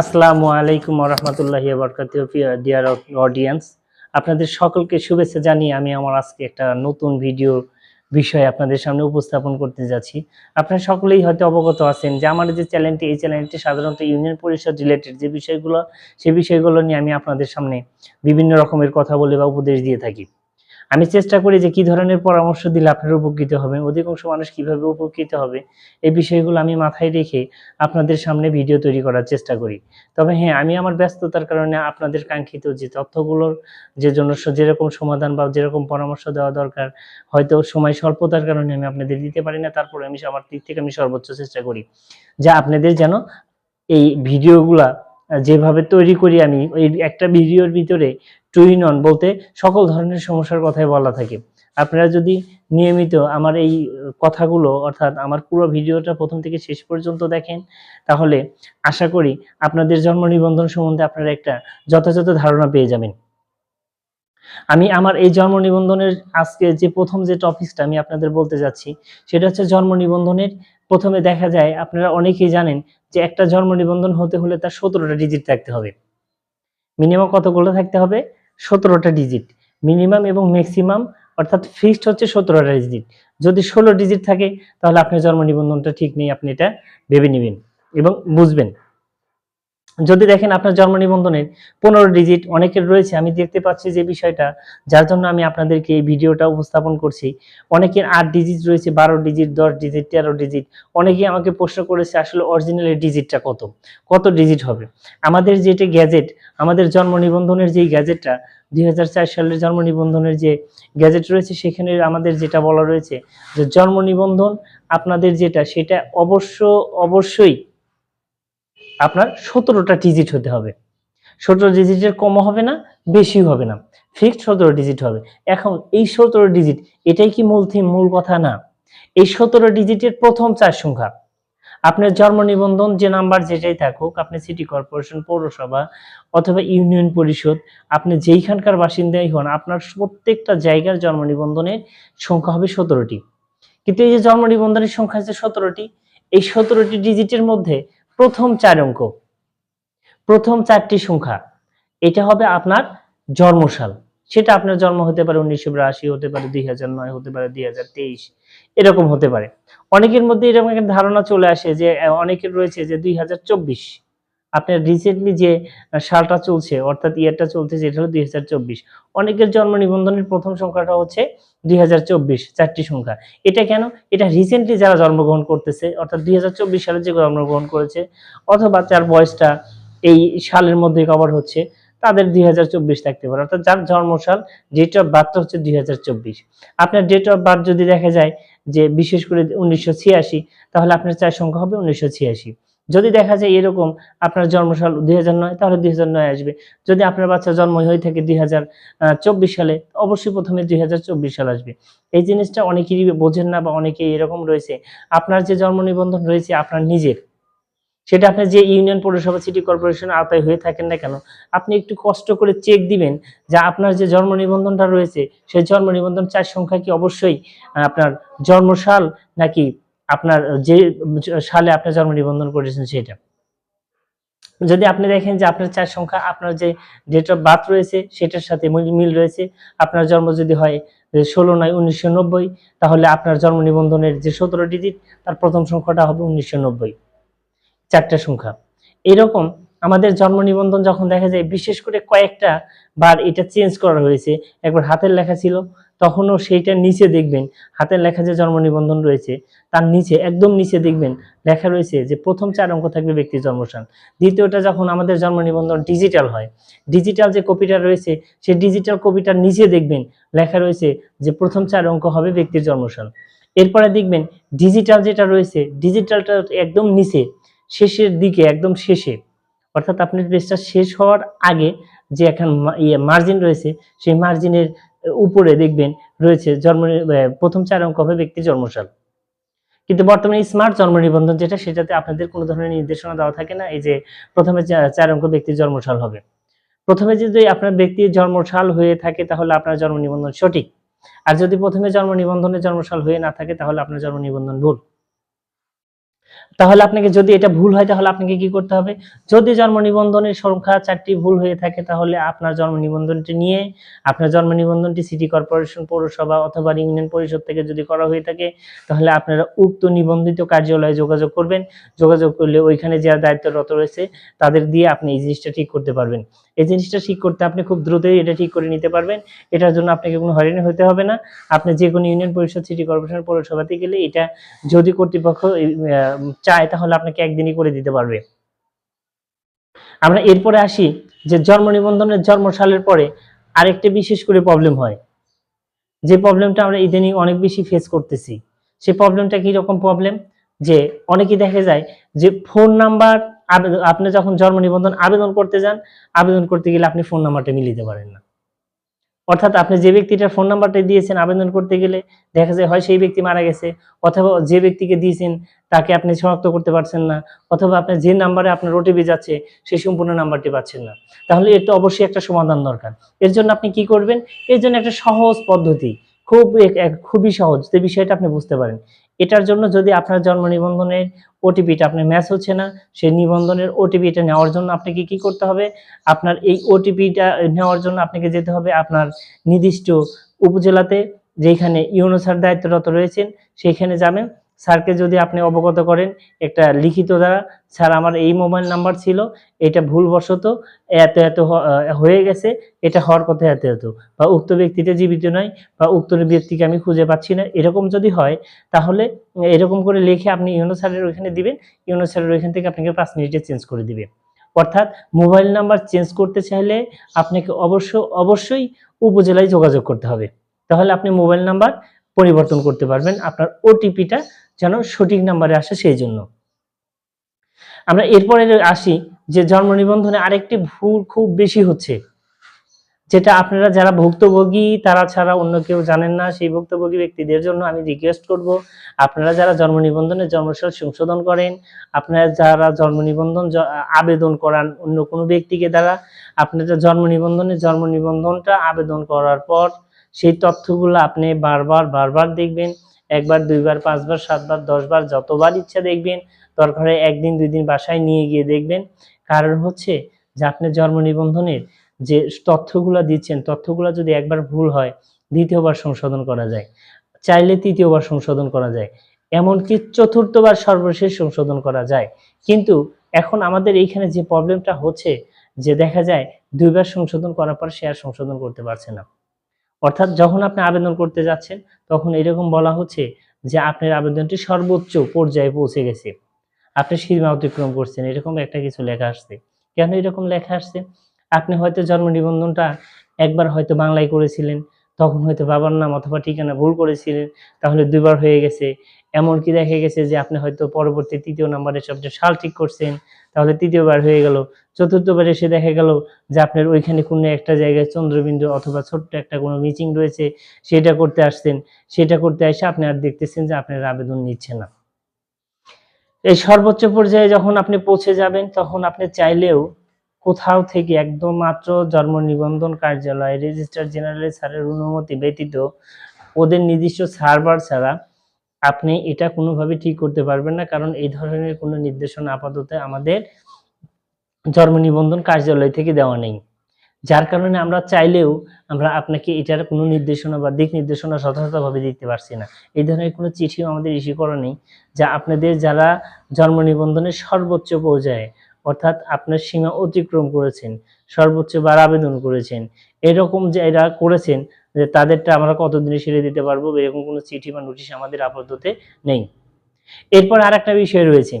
আসসালামু আলাইকুম রহমতুল্লাহি ডিয়ার অডিয়েন্স আপনাদের সকলকে শুভেচ্ছা জানিয়ে আমি আমার আজকে একটা নতুন ভিডিও বিষয় আপনাদের সামনে উপস্থাপন করতে যাচ্ছি। আপনারা সকলেই হয়তো অবগত আছেন যে আমার যে চ্যানেলটি এই চ্যানেলটি সাধারণত ইউনিয়ন পরিষদ রিলেটেড যে বিষয়গুলো সেই বিষয়গুলো নিয়ে আমি আপনাদের সামনে বিভিন্ন রকমের কথা বলে বা উপদেশ দিয়ে থাকি। আমি চেষ্টা করি যে কি ধরনের পরামর্শ দিলে আপনারা উপকৃত হবেন, অধিকাংশ মানুষ কীভাবে উপকৃত হবে, এই বিষয়গুলো আমি মাথায় রেখে আপনাদের সামনে ভিডিও তৈরি করার চেষ্টা করি। তবে হ্যাঁ আমি আমার ব্যস্ততার কারণে আপনাদের কাঙ্ক্ষিত যে তথ্যগুলোর যে জন্য যেরকম সমাধান বা যেরকম পরামর্শ দেওয়া দরকার, হয়তো সময় স্বল্পতার কারণে আমি আপনাদের দিতে পারি না, তারপরে আমি আমার দিক থেকে আমি সর্বোচ্চ চেষ্টা করি যা আপনাদের যেন এই ভিডিওগুলা যেভাবে তৈরি করি আমি, ওই একটা ভিডিওর ভিতরে টুইন অন বলতে সকল ধরনের সমস্যার কথাই বলা থাকে। আপনারা যদি নিয়মিত আমার এই কথাগুলো অর্থাৎ আমার পুরো ভিডিওটা প্রথম থেকে শেষ পর্যন্ত দেখেন, তাহলে আশা করি আপনাদের জন্ম নিবন্ধন সম্বন্ধে আপনারা একটা যথাযথ ধারণা পেয়ে যাবেন। আমি আমার এই জন্ম নিবন্ধনের আজকে যে প্রথম যে টপিকসটা আমি আপনাদের বলতে যাচ্ছি, সেটা হচ্ছে জন্ম নিবন্ধনের। প্রথমে দেখা যায়, আপনারা অনেকেই জানেন যে একটা জন্ম নিবন্ধন হতে হলে তার সতেরোটা ডিজিট থাকতে হবে। মিনিমাম কতগুলো থাকতে হবে? সতেরোটা ডিজিট মিনিমাম এবং ম্যাক্সিমাম অর্থাৎ ফিক্সড হচ্ছে সতেরোটা ডিজিট যদি ষোলো ডিজিট থাকে, তাহলে আপনার জন্ম নিবন্ধনটা ঠিক নেই, আপনি এটা ভেবে নেবেন এবং বুঝবেন। যদি দেখেন আপনার জন্ম নিবন্ধনের পনেরো ডিজিট অনেকের রয়েছে, আমি দেখতে পাচ্ছি যে বিষয়টা, যার জন্য আমি আপনাদেরকে এই ভিডিওটা উপস্থাপন করছি। অনেকের আট ডিজিট রয়েছে, বারো ডিজিট দশ ডিজিট তেরো ডিজিট অনেকেই আমাকে প্রশ্ন করেছে, আসলে অরিজিনালের ডিজিটটা কত? কত ডিজিট হবে? আমাদের যেটা গ্যাজেট আমাদের জন্ম নিবন্ধনের যে গ্যাজেটটা দুই হাজার চার সালের জন্ম নিবন্ধনের যে গ্যাজেট রয়েছে, সেখানে আমাদের যেটা বলা রয়েছে যে জন্ম নিবন্ধন আপনাদের যেটা, সেটা অবশ্য, অবশ্যই আপনার সতেরোটা ডিজিট হতে হবে। সতেরো ডিজিটের কমও হবে না, বেশিও হবে না। ফিক্সড সতেরো ডিজিট হবে। এখন এই সতেরো ডিজিট এটাই কি মূল থিম মূল কথা? না। এই সতেরো ডিজিটের প্রথম চার সংখ্যা। আপনার জন্ম নিবন্ধন যে নাম্বার যেটাই থাকুক, আপনি সিটি কর্পোরেশন পৌরসভা অথবা ইউনিয়ন পরিষদ, আপনি যেইখানকার বাসিন্দাই হন, আপনার প্রত্যেকটা জায়গার জন্ম নিবন্ধনের সংখ্যা হবে সতেরোটি। কিন্তু এই যে জন্ম নিবন্ধনের সংখ্যা আছে সতেরোটি, এই সতেরোটি ডিজিটের মধ্যে প্রথম চার অঙ্ক। প্রথম চারটি সংখ্যা। এটা হবে আপনার জন্মসাল। সেটা আপনার জন্ম হতে পারে উনিশশো বিরাশি, হতে পারে দুই হাজার নয়, হতে পারে দুই হাজার তেইশ, এরকম হতে পারে। অনেকের মধ্যে এরকম একটা ধারণা চলে আসে যে, অনেকের রয়েছে যে দুই হাজার চব্বিশ। আপনার রিসেন্টলি যে সালটা চলছে, অর্থাৎ ইয়ারটা চলছে যেটা হলো দুই হাজার চব্বিশ। অনেকের জন্ম নিবন্ধনের প্রথম সংখ্যাটা হচ্ছে দুই চারটি সংখ্যা। এটা কেন? এটা রিসেন্টলি যারা জন্মগ্রহণ করতেছে, অর্থাৎ দুই সালে যে জন্মগ্রহণ করেছে, অথবা যার বয়সটা এই সালের মধ্যে কভার হচ্ছে, তাদের দুই হাজার চব্বিশ থাকতে পারে। অর্থাৎ যার জন্মসাল ডেট অফ বার্থটা হচ্ছে দুই হাজার চব্বিশ। আপনার ডেট অফ বার্থ যদি দেখা যায় যে, বিশেষ করে উনিশশো ছিয়াশি, তাহলে আপনার চার সংখ্যা হবে উনিশশো ছিয়াশি। যদি দেখা যায় এরকম আপনার জন্মসাল দুই হাজার নয়, তাহলে দুই হাজার নয় আসবে। যদি আপনার বাচ্চা জন্ম হয়ে থাকে দুই হাজার চব্বিশ সালে অবশ্যই প্রথমে দুই হাজার চব্বিশ সাল আসবে। এই জিনিসটা অনেকেরই বোঝেন না বা অনেকেই এরকম রয়েছে। আপনার যে জন্ম নিবন্ধন রয়েছে, আপনার নিজের। সেটা আপনি যে ইউনিয়ন পৌরসভা, সিটি কর্পোরেশন আওতায় হয়ে থাকেন না কেন, আপনি একটু কষ্ট করে চেক দিবেন যে আপনার যে জন্ম নিবন্ধনটা রয়েছে, সেই জন্ম নিবন্ধন চার সংখ্যা কি অবশ্যই আপনার জন্মসাল নাকি আপনার, যে সালে আপনার জন্ম নিবন্ধন করেছেন সেটা। যদি আপনি দেখেন যে আপনার চার সংখ্যা, আপনার যে ডেট অফ বার্থ রয়েছে, সেটার সাথে মিল রয়েছে। আপনার জন্ম যদি হয় ষোলো নয়, উনিশশো তাহলে আপনার জন্ম নিবন্ধনের যে সতেরো ডিজিট তার প্রথম সংখ্যাটা হবে উনিশশো নব্বই। চারটা সংখ্যা। এরকম আমাদের জন্ম নিবন্ধন যখন দেখা যায়, বিশেষ করে কয়েকটা বার এটা চেঞ্জ করা হয়েছে। একবার হাতের লেখা ছিল তখনও সেইটা নিচে দেখবেন। হাতের লেখা যে জন্ম নিবন্ধন রয়েছে, তার নিচে, একদম নিচে দেখবেন, লেখা রয়েছে যে প্রথম চার অঙ্ক থাকবে ব্যক্তির জন্মসাল দ্বিতীয়টা যখন আমাদের জন্ম নিবন্ধন ডিজিটাল হয় ডিজিটাল যে কপিটা রয়েছে সেই ডিজিটাল কপিটার নিচে দেখবেন, লেখা রয়েছে যে প্রথম চার অঙ্ক হবে ব্যক্তির জন্মসাল এরপরে দেখবেন ডিজিটাল যেটা রয়েছে ডিজিটালটা একদম নিচে, শেষের দিকে, একদম শেষে। অর্থাৎ আপনার পেজটা শেষ হওয়ার আগে যে এখন মা- ইয়ে মার্জিন রয়েছে, সেই মার্জিনের উপরে দেখবেন রয়েছে জন্ম প্রথম চার অঙ্ক হবে ব্যক্তির জন্মসাল। কিন্তু বর্তমানে স্মার্ট জন্ম নিবন্ধন যেটা, সেটাতে আপনাদের কোনো ধরনের নির্দেশনা দেওয়া থাকে না, এই যে প্রথমে চার অঙ্ক ব্যক্তির জন্মসাল হবে। প্রথমে যদি আপনার ব্যক্তির জন্মশাল হয়ে থাকে, তাহলে আপনার জন্ম নিবন্ধন সঠিক। আর যদি প্রথমে জন্ম নিবন্ধনের জন্মশাল হয়ে না থাকে, তাহলে আপনার জন্ম নিবন্ধন ভুল। তাহলে আপনাকে যদি এটা ভুল হয়, তাহলে আপনাকে কি করতে হবে? যদি জন্ম নিবন্ধনের সংখ্যা চারটি ভুল হয়ে থাকে, তাহলে আপনার জন্ম নিবন্ধনটি নিয়ে, আপনার জন্ম নিবন্ধনটি সিটি কর্পোরেশন পৌরসভা অথবা ইউনিয়ন পরিষদ থেকে যদি করা হয়ে থাকে, তাহলে আপনারা উক্ত নিবন্ধিত কার্যালয়ে যোগাযোগ করবেন। যোগাযোগ করলে ওইখানে যারা দায়িত্বরত রয়েছে, তাদের দিয়ে আপনি এই জিনিসটা ঠিক করতে পারবেন। এই জিনিসটা ঠিক করতে আপনি খুব দ্রুতই এটা ঠিক করে নিতে পারবেন। এটার জন্য আপনাকে কোনো হয়রানি হতে হবে না। আপনি যে কোনো ইউনিয়ন পরিষদ, সিটি কর্পোরেশন, পৌরসভাতে গেলে এটা যদি কর্তৃপক্ষ চায়, তাহলে আপনাকে একদিনই করে দিতে পারবে। আমরা এরপরে আসি যে জন্ম নিবন্ধনের জন্ম সালের পরে আরেকটা বিশেষ করে প্রবলেম হয়। যে প্রবলেমটা আমরা ইদানিং অনেক বেশি ফেস করতেছি। সেই প্রবলেমটা কি রকম প্রবলেম যে অনেকে দেখা যায় যে ফোন নাম্বার আবেদন আপনি যখন জন্ম নিবন্ধন আবেদন করতে যান, আবেদন করতে গেলে আপনি ফোন নাম্বারটা মিলিতে পারেন না। অর্থাৎ আপনি যে ব্যক্তিটার ফোন নাম্বারটা দিয়েছেন আবেদন করতে গেলে, দেখা যায় হয় সেই ব্যক্তি মারা গেছে, অথবা যে ব্যক্তিকে দিয়েছেন তাকে আপনি শনাক্ত করতে পারছেন না, অথবা আপনার যে নাম্বারে আপনার ওটিপি যাচ্ছে সেই সম্পূর্ণ নাম্বারটি পাচ্ছেন না। তাহলে এর তো অবশ্যই একটা সমাধান দরকার। এর জন্য আপনি কি করবেন? এর জন্য একটা সহজ পদ্ধতি, খুব খুবই সহজ। যে বিষয়টা আপনি বুঝতে পারেন। এটার জন্য যদি আপনার জন্ম নিবন্ধনের ওটিপিটা আপনার ম্যাচ হচ্ছে না, সেই নিবন্ধনের ওটিপিটা নেওয়ার জন্য আপনাকে কি করতে হবে? আপনার এই ওটিপিটা নেওয়ার জন্য আপনাকে যেতে হবে আপনার নির্দিষ্ট উপজেলাতে, যেখানে ইউনো স্যার দায়িত্বরত রয়েছেন, সেখানে যাবেন। স্যারকে যদি আপনি অবগত করেন, একটা লিখিত দ্বারা, স্যার আমার এই মোবাইল নাম্বার ছিল, এটা ভুলবশত এত এত হয়ে গেছে, এটা হওয়ার কথা এত এত। বা উক্ত ব্যক্তিটা জীবিত নয়, বা উক্ত ব্যক্তিকে আমি খুঁজে পাচ্ছি না, এরকম যদি হয়, তাহলে এরকম করে লিখে আপনি ইউনো স্যারের ওইখানে দিবেন, ইউনো স্যারের ওইখান থেকে আপনাকে পাঁচ মিনিটে চেঞ্জ করে দিবে। অর্থাৎ মোবাইল নাম্বার চেঞ্জ করতে চাইলে আপনাকে অবশ্য, অবশ্যই উপজেলায় যোগাযোগ করতে হবে। তাহলে আপনি মোবাইল নাম্বার পরিবর্তন করতে পারবেন, আপনার ওটিপিটা যেন সঠিক নাম্বারে আসে সেই জন্য আমরা এরপরে আসি, যে জন্ম নিবন্ধনে আরেকটি ভুল খুব বেশি হচ্ছে, যেটা আপনারা যারা ভুক্তভোগী, তারা ছাড়া অন্য কেউ জানেন না, সেই ভুক্তভোগী ব্যক্তিদের জন্য আমি রিকোয়েস্ট করব, আপনারা যারা জন্ম নিবন্ধনে জন্মসাল সংশোধন করেন, আপনারা যারা জন্ম নিবন্ধন আবেদন করান অন্য কোনো ব্যক্তিকে দ্বারা, আপনারা জন্ম নিবন্ধনে জন্ম নিবন্ধনটা আবেদন করার পর, সেই তথ্যগুলো আপনি বারবার বারবার দেখবেন একবার, দুইবার, পাঁচবার, সাতবার, দশবার যতবার ইচ্ছা দেখবেন, দরকার হয় একদিন দুই দিন বাসায় নিয়ে গিয়ে দেখবেন। কারণ হচ্ছে যে আপনি জন্ম নিবন্ধনের যে তথ্যগুলো দিচ্ছেন, তথ্যগুলো যদি একবার ভুল হয়, দ্বিতীয়বার সংশোধন করা যায়। চাইলে তৃতীয়বার সংশোধন করা যায়। এমনকি চতুর্থবার সর্বশেষ সংশোধন করা যায়। কিন্তু এখন আমাদের এইখানে যে প্রবলেমটা হচ্ছে, যে দেখা যায় দুইবার সংশোধন করার পর সে আর সংশোধন করতে পারছে না। অর্থাৎ যখন আপনি আবেদন করতে যাচ্ছেন, তখন এরকম বলা হচ্ছে যে আপনার আবেদনটি সর্বোচ্চ পর্যায়ে পৌঁছে গেছে। আপনি সীমা অতিক্রম করছেন, এরকম একটা কিছু লেখা আসছে। কেন এরকম লেখা আসছে? আপনি হয়তো জন্ম নিবন্ধনটা একবার হয়তো বাংলায় করেছিলেন, তখন হয়তো বাবার নাম অথবা ঠিকানা ভুল করেছিলেন, তাহলে দুবার হয়ে গেছে এমনকি দেখা গেছে যে আপনি হয়তো পরবর্তী তৃতীয় নাম্বারে সবচেয়ে সাল ঠিক করছেন, তাহলে তৃতীয়বার হয়ে গেল। চতুর্থবার এসে দেখা গেল যে আপনার ওইখানে কোনো একটা জায়গায় চন্দ্রবিন্দু অথবা ছোট্ট একটা কোনো মিচিং রয়েছে, সেটা করতে আসছেন। সেটা করতে এসে আপনি আর দেখতেছেন যে আপনার আবেদন নিচ্ছে না। এই সর্বোচ্চ পর্যায়ে যখন আপনি পৌঁছে যাবেন, তখন আপনি চাইলেও কোথাও থেকে একদম মাত্র জন্ম নিবন্ধন কার্যালয় রেজিস্ট্রার জেনারেল স্যারের অনুমতি ব্যতীত ওদের নির্দিষ্ট সার্ভার ছাড়া আপনি এটা কোনোভাবে ঠিক করতে পারবেন না, কারণ এই ধরনের কোনো নির্দেশনা আপাতত আমাদের জন্ম নিবন্ধন কার্যালয় থেকে দেওয়া নেই। যার কারণে আমরা চাইলেও আমরা আপনাকে এটার কোনো নির্দেশনা বা দিক নির্দেশনা যথাযথভাবে দিতে পারছি না। এই ধরনের কোনো চিঠিও আমাদের ইস্যু করা নেই, যা আপনাদের যারা জন্ম নিবন্ধনের সর্বোচ্চ পর্যায়ে অর্থাৎ আপনার সীমা অতিক্রম করেছেন, সর্বোচ্চ বার আবেদন করেছেন, এরকম যে এরা করেছেন যে তাদেরটা আমরা কতদিনে সেরে দিতে পারব, এরকম কোনো চিঠি বা নোটিশ আমাদের আপাতত নেই। এরপর আর একটা বিষয় রয়েছে।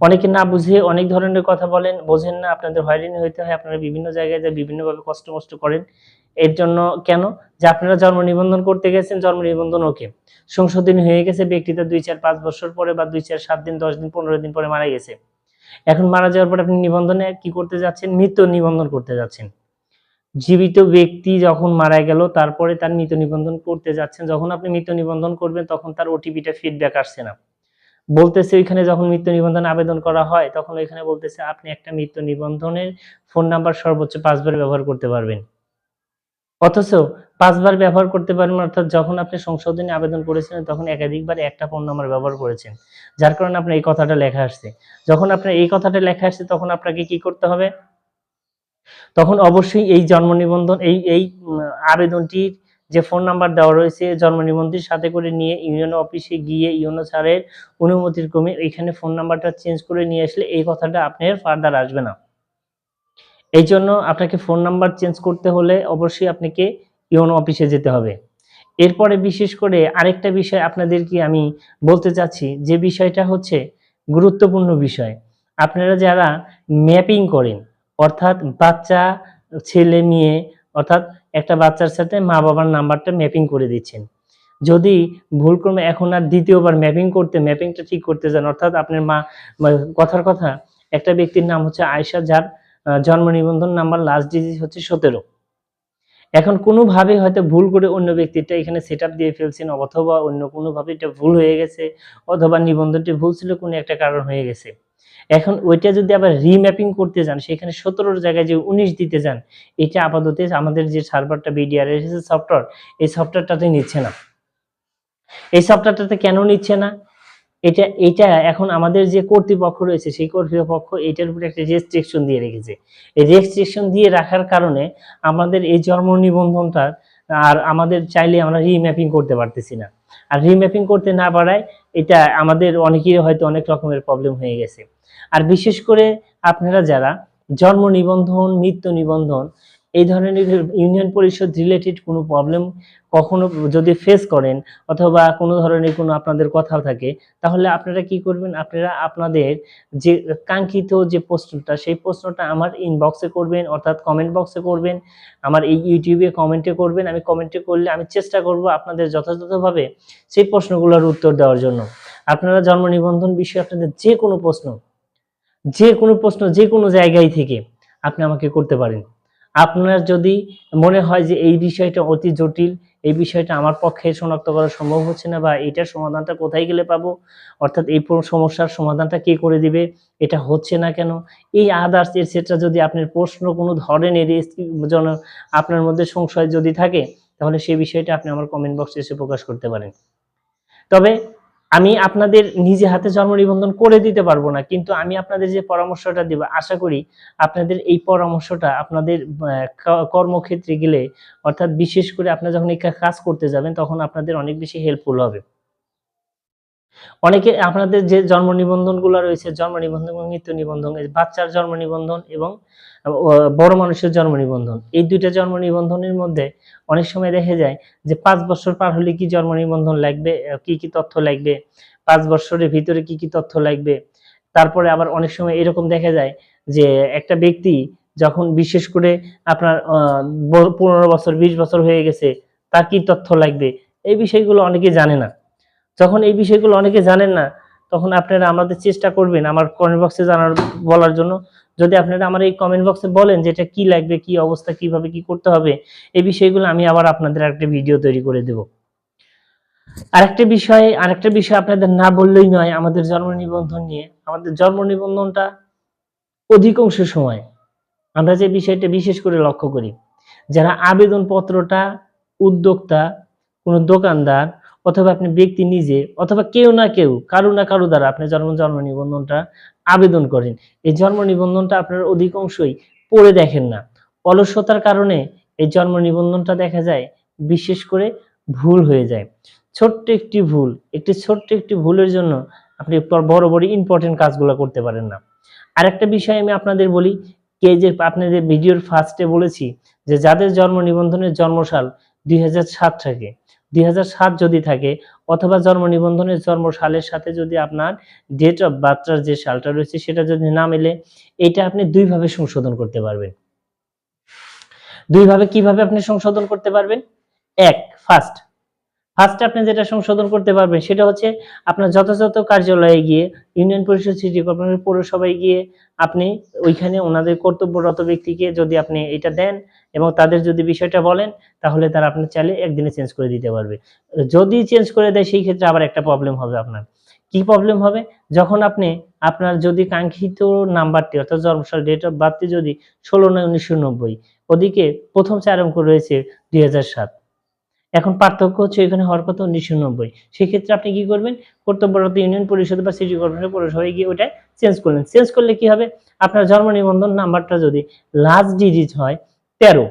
অনেকে না বুঝে অনেক ধরনের কথা বলেন, বোঝেন না, আপনাদের হয়রানি হইতে হয়, আপনারা বিভিন্ন জায়গায় যা বিভিন্নভাবে কষ্ট কষ্ট করেন। এর জন্য কেন? যে আপনারা জন্ম নিবন্ধন করতে গেছেন, জন্ম নিবন্ধন ওকে। সংশোধনী হয়ে গেছে ব্যক্তিটা দুই, চার, পাঁচ বছর পরে বা দুই, চার, সাত দিন, দশ দিন, পনেরো দিন পরে মারা গেছে। এখন মারা যাওয়ার পর আপনি নিবন্ধনে কি করতে যাচ্ছেন? মৃত্যু নিবন্ধন করতে যাচ্ছেন। জীবিত ব্যক্তি যখন মারা গেল, তারপরে তার মৃত নিবন্ধন করতে যাচ্ছেন, যখন আপনি মৃত নিবন্ধন করবেন, তখন তার ওটিপিটা ফিডব্যাক আসছে না। বলতেছে ওইখানে যখন মৃত্যু নিবন্ধন আবেদন করা হয়, তখন ওইখানে বলতেছে, আপনি একটা মৃত্যু নিবন্ধনের ফোন নাম্বার সর্বোচ্চ পাঁচবার ব্যবহার করতে পারবেন। অথচ পাঁচবার ব্যবহার করতে পারবেন, অর্থাৎ যখন আপনি সংশোধনী আবেদন করেছিলেন, তখন একাধিকবার একটা ফোন নাম্বার ব্যবহার করেছেন। যার কারণে আপনার এই কথাটা লেখা আসছে। যখন আপনার এই কথাটা লেখা আসছে, তখন আপনাকে কি করতে হবে? তখন অবশ্যই এই জন্ম নিবন্ধন, এই এই আবেদনটির যে ফোন নাম্বার দেওয়া রয়েছে জন্ম নিবন্ধনের সাথে করে নিয়ে ইউনিয়ন অফিসে গিয়ে ইউনো স্যারের অনুমতির ক্রমে এখানে ফোন নাম্বারটা চেঞ্জ করে নিয়ে আসলে এই কথাটা আপনার ফার্দার আসবে না। এই জন্য আপনাকে ফোন নাম্বার চেঞ্জ করতে হলে অবশ্যই আপনাকে ইউনো অফিসে যেতে হবে। এরপরে বিশেষ করে আরেকটা বিষয় আপনাদেরকে আমি বলতে চাচ্ছি, যে বিষয়টা হচ্ছে গুরুত্বপূর্ণ বিষয়। আপনারা যারা ম্যাপিং করেন অর্থাৎ বাচ্চা, ছেলে, মেয়ে, অর্থাৎ একটা বাচ্চার সাথে মা বাবার নাম্বারটা ম্যাপিং করে দিচ্ছেন। যদি ভুলক্রমে এখন আর দ্বিতীয়বার ম্যাপিং করতে, ম্যাপিংটা ঠিক করতে যান, অর্থাৎ আপনার মা কথার কথা, একটা ব্যক্তির নাম হচ্ছে আয়শা, যার জন্ম নিবন্ধন নাম্বার লাস্ট ডিজিট হচ্ছে সতেরো। এখন কোনোভাবে হয়তো ভুল করে অন্য ব্যক্তিটা এখানে সেট দিয়ে ফেলছেন, অথবা অন্য কোনোভাবে এটা ভুল হয়ে গেছে, অথবা নিবন্ধনটি ভুল ছিল, কোনো একটা কারণ হয়ে গেছে। এখন ওইটা যদি আবার রিম্যাপিং করতে যান, সেখানে সতেরোর জায়গায় যে উনিশ দিতে যান, এটা আপাতত আমাদের যে সার্ভারটা বিডিআর এসেছে সফটওয়্যার এই সফটওয়্যারটাতে নিচ্ছে না। এই সফটওয়্যারটাতে কেন নিচ্ছে না? এটা এটা এখন আমাদের যে কর্তৃপক্ষ রয়েছে, সেই কর্তৃপক্ষ এটার উপরে একটা রেস্ট্রিকশন দিয়ে রেখেছে। এই রেস্ট্রিকশন দিয়ে রাখার কারণে আমাদের এই জন্ম নিবন্ধনটা আর আমাদের চাইলে আমরা রিম্যাপিং করতে পারতেছি না। আর রিম্যাপিং করতে না পারায় এটা আমাদের অনেকেরই হয়তো অনেক রকমের প্রবলেম হয়ে গেছে। আর বিশেষ করে আপনারা যারা জন্ম নিবন্ধন, মৃত্যু নিবন্ধন এই ধরনের ইউনিয়ন পরিষদ রিলেটেড কোনো প্রবলেম কখনো যদি ফেস করেন অথবা কোনো ধরনের কোনো আপনাদের কথা থাকে, তাহলে আপনারা কি করবেন? আপনারা আপনাদের যে কাঙ্ক্ষিত যে প্রশ্নটা, সেই প্রশ্নটা আমার ইনবক্সে করবেন, অর্থাৎ কমেন্ট বক্সে করবেন, আমার এই ইউটিউবে কমেন্টে করবেন, আমি কমেন্টে করলে আমি চেষ্টা করব আপনাদের যথাযথভাবে সেই প্রশ্নগুলোর উত্তর দেওয়ার জন্য। আপনারা জন্ম নিবন্ধন বিষয়ে আপনাদের যে কোনো প্রশ্ন, যে কোনো প্রশ্ন যে কোনো জায়গায় থেকে আপনি আমাকে করতে পারেন। আপনার যদি মনে হয় যে এই বিষয়টা অতি জটিল, এই বিষয়টা আমার পক্ষে শনাক্ত করা সম্ভব হচ্ছে না বা এটার সমাধানটা কোথায় গেলে পাবো? অর্থাৎ এই সমস্যার সমাধানটা কে করে দিবে? এটা হচ্ছে না কেন? এই আদার্স এটসেট্রা যদি আপনার প্রশ্ন কোনো ধরনের যেন আপনার মধ্যে সংশয় যদি থাকে, তাহলে সেই বিষয়টা আপনি আমার কমেন্ট বক্সে এসে প্রকাশ করতে পারেন। তবে আমি আপনাদের নিজে হাতে জন্ম নিবন্ধন করে দিতে পারব না, কিন্তু আমি আপনাদের যে পরামর্শটা দেব, আশা করি আপনাদের এই পরামর্শটা আপনাদের কর্মক্ষেত্রে গেলে, অর্থাৎ বিশেষ করে আপনারা যখন এই কাজ করতে যাবেন, তখন আপনাদের অনেক বেশি হেল্পফুল হবে। অনেকে আপনাদের যে জন্ম নিবন্ধনগুলো রয়েছে, জন্ম নিবন্ধন এবং মৃত্যু নিবন্ধন বাচ্চার জন্ম নিবন্ধন এবং বড় মানুষের জন্ম নিবন্ধন, এই দুইটা জন্ম নিবন্ধনের মধ্যে অনেক সময় দেখা যায় যে পাঁচ বছর পার হলে কি জন্ম নিবন্ধন লাগবে কি কি তথ্য লাগবে, পাঁচ বছরের ভিতরে কি কি তথ্য লাগবে। তারপরে আবার অনেক সময় এরকম দেখা যায় যে একটা ব্যক্তি যখন বিশেষ করে আপনার পনেরো বছর, বিশ বছর হয়ে গেছে, তার কি তথ্য লাগবে, এই বিষয়গুলো অনেকে জানে না। যখন এই বিষয়গুলো অনেকে জানেন না, তখন আপনারা আমাদের চেষ্টা করবেন আমার কমেন্ট বক্সে জানার বলার জন্য। যদি আপনারা আমার এই কমেন্ট বক্সে বলেন যে এটা কি লাগবে, কি অবস্থা, কীভাবে কি করতে হবে, এই বিষয়গুলো আমি আবার আপনাদের একটা ভিডিও তৈরি করে দেব। আরেকটা বিষয় আরেকটা বিষয় আপনাদের না বললেই নয়, আমাদের জন্ম নিবন্ধন নিয়ে। আমাদের জন্ম নিবন্ধনটা অধিকাংশ সময় আমরা যে বিষয়টা বিশেষ করে লক্ষ্য করি, যারা আবেদন পত্রটা উদ্যোক্তা, কোনো দোকানদার অথবা আপনি ব্যক্তি নিজে, অথবা কেউ না কেউ, কারও না কারও দ্বারা আপনি জন্ম জন্ম নিবন্ধনটা আবেদন করেন। এই জন্ম নিবন্ধনটা আপনার অধিকাংশই পড়ে দেখেন না। অলসতার কারণে এই জন্ম নিবন্ধনটা দেখা যায়, বিশেষ করে ভুল হয়ে যায়। ছোট্ট একটি ভুল, একটি ছোট্ট একটি ভুলের জন্য আপনি বড় বড় ইম্পর্টেন্ট কাজগুলো করতে পারেন না। আরেকটা বিষয় আমি আপনাদের বলি, কে যে আপনাদের ভিডিওর ফার্স্টে বলেছি যে যাদের জন্ম নিবন্ধনের জন্মসাল দুই থাকে দুই হাজার সাত যদি থাকে, অথবা জন্ম নিবন্ধনের জন্ম সালের সাথে যদি আপনার ডেট অফ বার্থটার যে সালটা রয়েছে সেটা যদি না মেলে, এটা আপনি দুইভাবে সংশোধন করতে পারবেন। দুইভাবে কীভাবে আপনি সংশোধন করতে পারবেন? এক ফার্স্ট ফার্স্ট আপনি যেটা সংশোধন করতে পারবেন সেটা হচ্ছে আপনার যথাযথ কার্যালয়ে গিয়ে ইউনিয়ন পরিষদ সিটি কর্পোরেশন পৌরসভায় গিয়ে আপনি ওইখানে ওনাদের কর্তব্যরত ব্যক্তিকে যদি আপনি এটা দেন এবং তাদের যদি বিষয়টা বলেন, তাহলে তারা আপনার চাইলে একদিনে চেঞ্জ করে দিতে পারবে। যদি চেঞ্জ করে দেয়, সেই ক্ষেত্রে আবার একটা প্রবলেম হবে আপনার। কি প্রবলেম হবে? যখন আপনি আপনার যদি কাঙ্ক্ষিত নাম্বারটি, অর্থাৎ জন্মসাল ডেট অফ বার্থটি যদি ষোলো নয়, উনিশশো ওদিকে প্রথম চার অঙ্ক রয়েছে দুই হাজার সাত। এখন পার্থক্য হচ্ছে এখানে হওয়ার কথা উনিশশো নব্বই। সেক্ষেত্রে আপনি কি করবেন? কর্তব্যরত ইউনিয়ন পরিষদ বা সিটি কর্পোরেশন পৌরসভায় গিয়ে ওটা চেঞ্জ করলেন। চেঞ্জ করলে কি হবে? আপনার জন্ম নিবন্ধন নাম্বারটা যদি লাস্ট ডিজিট হয় তেরো,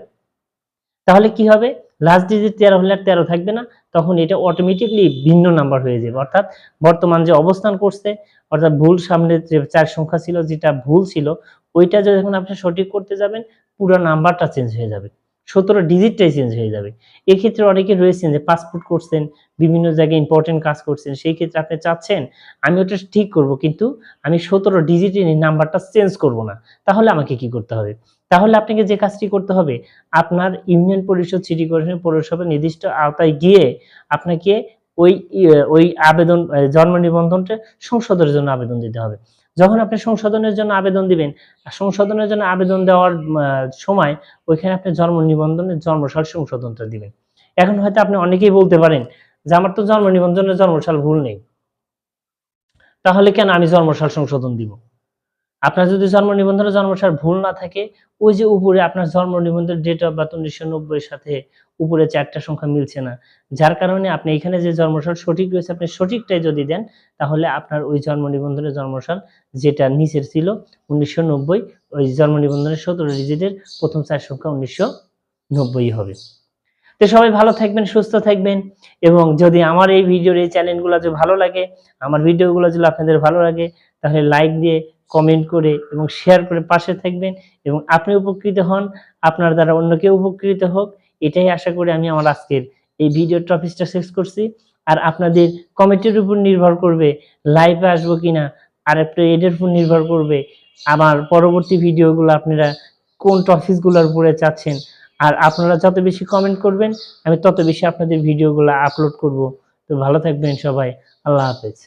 তাহলে কি হবে? লাস্ট ডিজিট তেরো হলে আর তেরো থাকবে না, তখন এটা অটোমেটিকলি ভিন্ন নাম্বার হয়ে যাবে। অর্থাৎ বর্তমান যে অবস্থান করছে, অর্থাৎ ভুল সামনে যে চার সংখ্যা ছিল, যেটা ভুল ছিল, ওইটা যখন আপনি সঠিক করতে যাবেন, পুরো নাম্বারটা চেঞ্জ হয়ে যাবে। সতেরো ডিজিটটাই চেঞ্জ হয়ে যাবে। এক্ষেত্রে অনেকে রয়েছেন যে পাসপোর্ট করছেন, বিভিন্ন জায়গায় ইম্পর্টেন্ট কাজ করছেন, সেই ক্ষেত্রে আপনি চাচ্ছেন, আমি ওটা ঠিক করব, কিন্তু আমি সতেরো ডিজিটের নাম্বারটা চেঞ্জ করব না। তাহলে আমাকে কি করতে হবে? তাহলে আপনাকে যে কাজটি করতে হবে, আপনার ইউনিয়ন পরিষদ সিটি কর্পোরেশন পৌরসভা নির্দিষ্ট আওতায় গিয়ে আপনাকে ওই ওই আবেদন, জন্ম নিবন্ধনটা সংশোধনের জন্য আবেদন দিতে হবে। যখন আপনি সংশোধনের জন্য আবেদন দিবেন সংশোধনের জন্য আবেদন দেওয়ার সময় ওইখানে আপনি জন্ম নিবন্ধনের জন্মসাল সংশোধনটা দিবেন। এখন হয়তো আপনি অনেকেই বলতে পারেন যে আমার তো জন্ম নিবন্ধনের জন্মসাল ভুল নেই। তাহলে কেন আমি জন্মসাল সংশোধন দিব? আপনার যদি জন্ম নিবন্ধনের জন্মসাল ভুল না থাকে, ওই যে উপরে আপনার জন্ম নিবন্ধনের ডেট অফ বার্থ উনিশশো নব্বই সাথে উপরে চারটা সংখ্যা মিলছে না, যার কারণে আপনি এখানে যে জন্মসাল সঠিক রয়েছে, আপনি সঠিকটাই যদি দেন, তাহলে আপনার ওই জন্ম নিবন্ধনের জন্মসাল যেটা নিচের ছিল উনিশশো নব্বই, ওই জন্ম নিবন্ধনের সতেরো ডিজিটের প্রথম চার সংখ্যা উনিশশো নব্বই হবে। তো সবাই ভালো থাকবেন, সুস্থ থাকবেন, এবং যদি আমার এই ভিডিওর এই চ্যানেলগুলো যদি ভালো লাগে, আমার ভিডিওগুলো যদি আপনাদের ভালো লাগে, তাহলে লাইক দিয়ে কমেন্ট করে এবং শেয়ার করে পাশে থাকবেন এবং আপনি উপকৃত হন, আপনার দ্বারা অন্য কেউ উপকৃত হোক, এটাই আশা করি আমি আমার আজকের এই ভিডিও টপিকটা শেষ করছি। আর আপনাদের কমেন্টের উপর নির্ভর করবে লাইভে আসব কিনা, আর একটু এদের উপর নির্ভর করবে আমার পরবর্তী ভিডিওগুলো আপনারা কোন টপিকগুলোর উপরে চাচ্ছেন। আর আপনারা যত বেশি কমেন্ট করবেন, আমি তত বেশি আপনাদের ভিডিওগুলো আপলোড করব। তো ভালো থাকবেন সবাই, আল্লাহ হাফেজ।